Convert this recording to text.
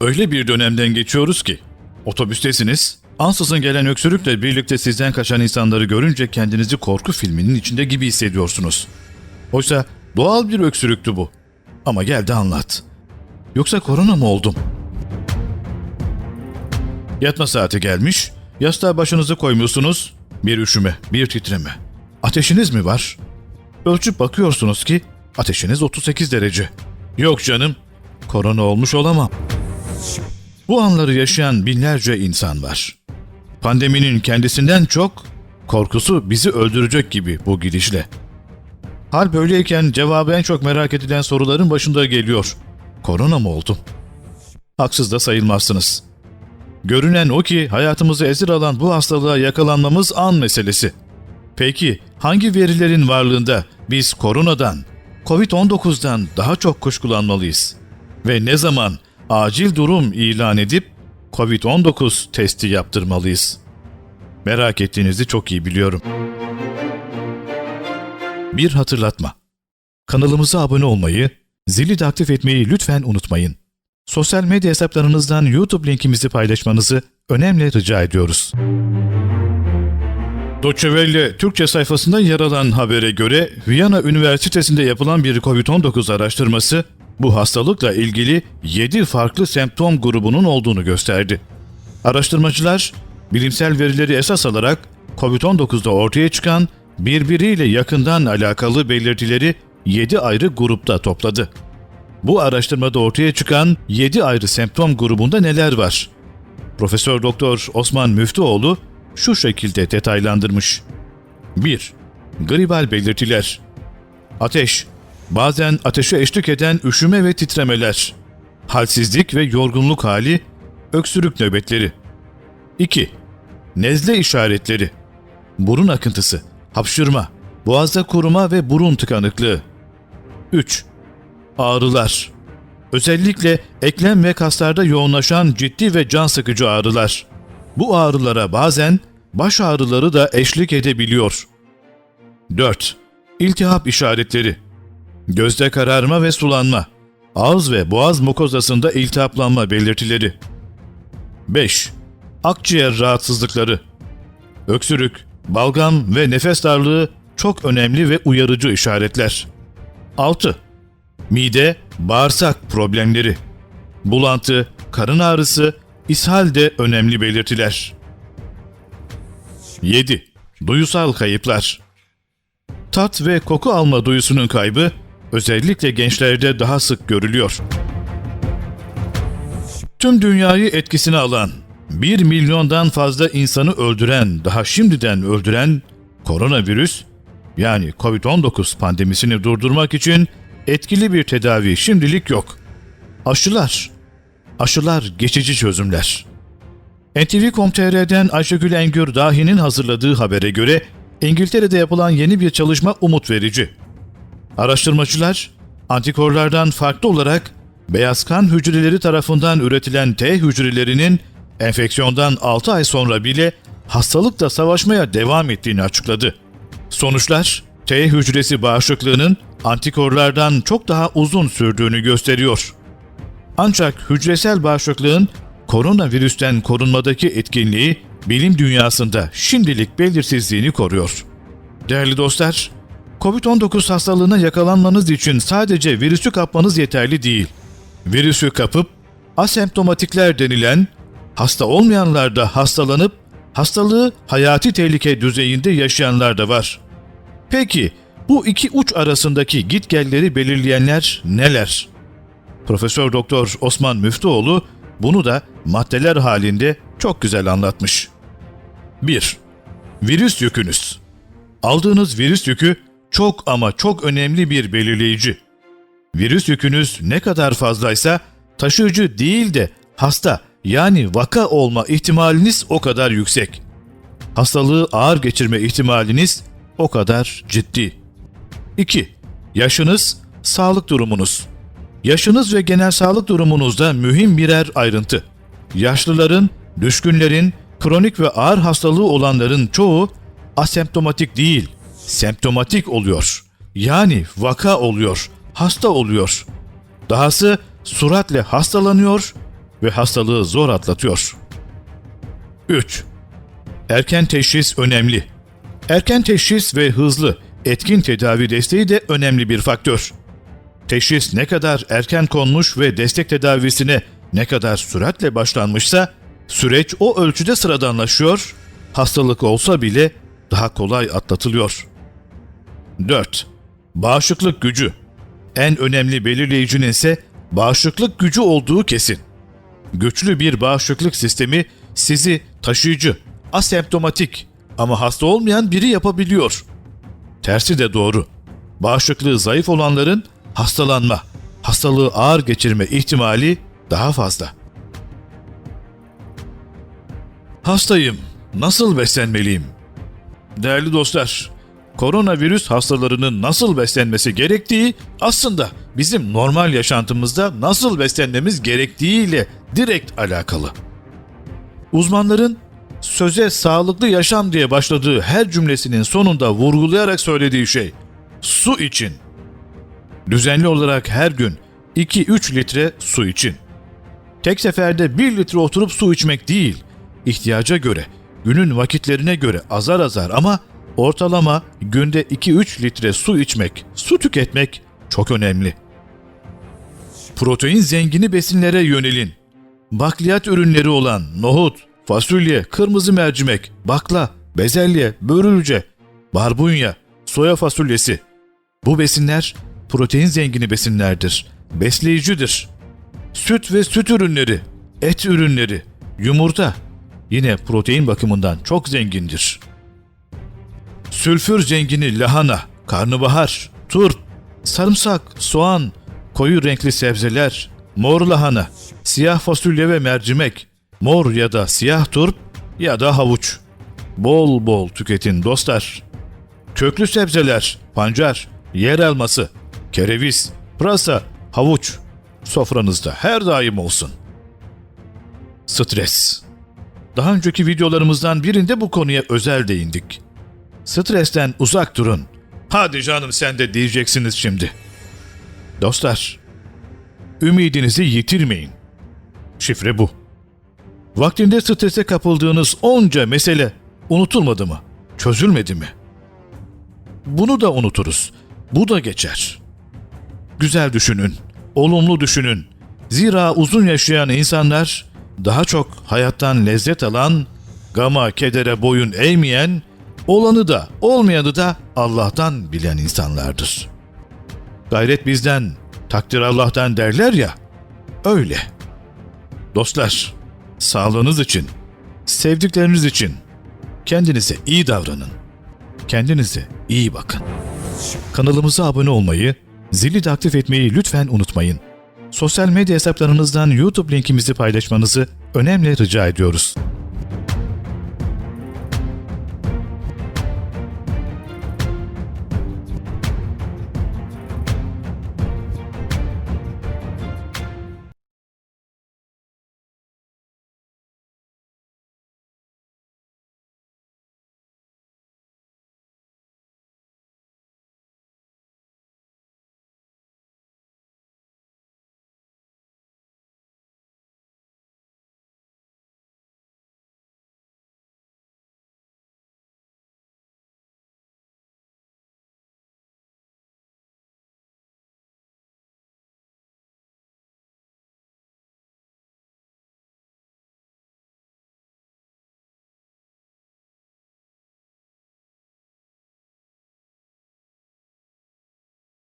Öyle bir dönemden geçiyoruz ki otobüstesiniz. Ansızın gelen öksürükle birlikte sizden kaçan insanları görünce kendinizi korku filminin içinde gibi hissediyorsunuz. Oysa doğal bir öksürüktü bu. Ama gel de anlat. Yoksa korona mı oldum? Yatma saati gelmiş, yastığa başınızı koymuşsunuz. Bir üşüme, bir titreme. Ateşiniz mi var? Ölçüp bakıyorsunuz ki ateşiniz 38 derece. Yok canım, korona olmuş olamam. Bu anları yaşayan binlerce insan var. Pandeminin kendisinden çok korkusu bizi öldürecek gibi bu gidişle. Hal böyleyken cevabı en çok merak edilen soruların başında geliyor. Korona mı oldum? Haksız da sayılmazsınız. Görünen o ki hayatımızı esir alan bu hastalığa yakalanmamız an meselesi. Peki hangi verilerin varlığında biz koronadan, Covid-19'dan daha çok kuşkulanmalıyız? Ve ne zaman acil durum ilan edip Covid-19 testi yaptırmalıyız? Merak ettiğinizi çok iyi biliyorum. Bir hatırlatma. Kanalımıza abone olmayı, zili de aktif etmeyi lütfen unutmayın. Sosyal medya hesaplarınızdan YouTube linkimizi paylaşmanızı önemli rica ediyoruz. Welle Türkçe sayfasında yer alan habere göre Viyana Üniversitesi'nde yapılan bir COVID-19 araştırması bu hastalıkla ilgili 7 farklı semptom grubunun olduğunu gösterdi. Araştırmacılar bilimsel verileri esas alarak COVID-19'da ortaya çıkan birbiriyle yakından alakalı belirtileri 7 ayrı grupta topladı. Bu araştırmada ortaya çıkan 7 ayrı semptom grubunda neler var? Profesör Doktor Osman Müftüoğlu şu şekilde detaylandırmış. 1. Gribal belirtiler. Ateş. Bazen ateşe eşlik eden üşüme ve titremeler. Halsizlik ve yorgunluk hali, öksürük nöbetleri. 2. Nezle işaretleri. Burun akıntısı, hapşırma, boğazda kuruma ve burun tıkanıklığı. 3. Ağrılar. Özellikle eklem ve kaslarda yoğunlaşan ciddi ve can sıkıcı ağrılar. Bu ağrılara bazen baş ağrıları da eşlik edebiliyor. 4. İltihap işaretleri. Gözde kararma ve sulanma. Ağız ve boğaz mukozasında iltihaplanma belirtileri. 5. Akciğer rahatsızlıkları. Öksürük, balgam ve nefes darlığı çok önemli ve uyarıcı işaretler. 6. Mide, bağırsak problemleri. Bulantı, karın ağrısı, ishal de önemli belirtiler. 7. Duyusal kayıplar. Tat ve koku alma duyusunun kaybı özellikle gençlerde daha sık görülüyor. Tüm dünyayı etkisine alan, 1 milyondan fazla insanı öldüren, daha şimdiden öldüren koronavirüs yani COVID-19 pandemisini durdurmak için etkili bir tedavi şimdilik yok. Aşılar. Aşılar geçici çözümler. NTV.com.tr'den Ayşegül Engür Dahi'nin hazırladığı habere göre İngiltere'de yapılan yeni bir çalışma umut verici. Araştırmacılar, antikorlardan farklı olarak beyaz kan hücreleri tarafından üretilen T hücrelerinin enfeksiyondan 6 ay sonra bile hastalıkla savaşmaya devam ettiğini açıkladı. Sonuçlar, T hücresi bağışıklığının antikorlardan çok daha uzun sürdüğünü gösteriyor. Ancak hücresel bağışıklığın koronavirüsten korunmadaki etkinliği bilim dünyasında şimdilik belirsizliğini koruyor. Değerli dostlar, COVID-19 hastalığına yakalanmanız için sadece virüsü kapmanız yeterli değil. Virüsü kapıp asemptomatikler denilen hasta olmayanlar da hastalanıp hastalığı hayati tehlike düzeyinde yaşayanlar da var. Peki bu iki uç arasındaki gitgelleri belirleyenler neler? Profesör Doktor Osman Müftüoğlu bunu da maddeler halinde çok güzel anlatmış. 1. Virüs yükünüz. Aldığınız virüs yükü çok ama çok önemli bir belirleyici. Virüs yükünüz ne kadar fazlaysa taşıyıcı değil de hasta yani vaka olma ihtimaliniz o kadar yüksek. Hastalığı ağır geçirme ihtimaliniz o kadar ciddi. 2. Yaşınız, sağlık durumunuz. Yaşınız ve genel sağlık durumunuzda mühim birer ayrıntı. Yaşlıların, düşkünlerin, kronik ve ağır hastalığı olanların çoğu asemptomatik değil, semptomatik oluyor. Yani vaka oluyor, hasta oluyor. Dahası suratle hastalanıyor, ve hastalığı zor atlatıyor. 3. Erken teşhis önemli. Erken teşhis ve hızlı, etkin tedavi desteği de önemli bir faktör. Teşhis ne kadar erken konmuş ve destek tedavisine ne kadar süratle başlanmışsa, süreç o ölçüde sıradanlaşıyor, hastalık olsa bile daha kolay atlatılıyor. 4. Bağışıklık gücü. En önemli belirleyicinin ise bağışıklık gücü olduğu kesin. Güçlü bir bağışıklık sistemi sizi taşıyıcı, asemptomatik ama hasta olmayan biri yapabiliyor. Tersi de doğru. Bağışıklığı zayıf olanların hastalanma, hastalığı ağır geçirme ihtimali daha fazla. Hastayım. Nasıl beslenmeliyim? Değerli dostlar, koronavirüs hastalarının nasıl beslenmesi gerektiği aslında bizim normal yaşantımızda nasıl beslenmemiz gerektiğiyle direkt alakalı. Uzmanların söze sağlıklı yaşam diye başladığı her cümlesinin sonunda vurgulayarak söylediği şey su için. Düzenli olarak her gün 2-3 litre su için. Tek seferde 1 litre oturup su içmek değil, ihtiyaca göre, günün vakitlerine göre azar azar ama ortalama günde 2-3 litre su içmek, su tüketmek çok önemli. Protein zengini besinlere yönelin. Bakliyat ürünleri olan nohut, fasulye, kırmızı mercimek, bakla, bezelye, börülce, barbunya, soya fasulyesi. Bu besinler protein zengini besinlerdir. Besleyicidir. Süt ve süt ürünleri, et ürünleri, yumurta yine protein bakımından çok zengindir. Sülfür zengini lahana, karnabahar, turp, sarımsak, soğan, koyu renkli sebzeler, mor lahana, siyah fasulye ve mercimek, mor ya da siyah turp ya da havuç. Bol bol tüketin dostlar. Köklü sebzeler, pancar, yer elması, kereviz, pırasa, havuç sofranızda her daim olsun. Stres. Daha önceki videolarımızdan birinde bu konuya özel değindik. Stresten uzak durun. Hadi canım sen de diyeceksiniz şimdi. Dostlar, ümidinizi yitirmeyin. Şifre bu. Vaktinde strese kapıldığınız onca mesele unutulmadı mı? Çözülmedi mi? Bunu da unuturuz. Bu da geçer. Güzel düşünün, olumlu düşünün. Zira uzun yaşayan insanlar daha çok hayattan lezzet alan, gama kedere boyun eğmeyen, olanı da olmayanı da Allah'tan bilen insanlardır. Gayret bizden, takdir Allah'tan derler ya, öyle. Dostlar, sağlığınız için, sevdikleriniz için kendinize iyi davranın. Kendinize iyi bakın. Kanalımıza abone olmayı, zili de aktif etmeyi lütfen unutmayın. Sosyal medya hesaplarınızdan YouTube linkimizi paylaşmanızı önemli rica ediyoruz.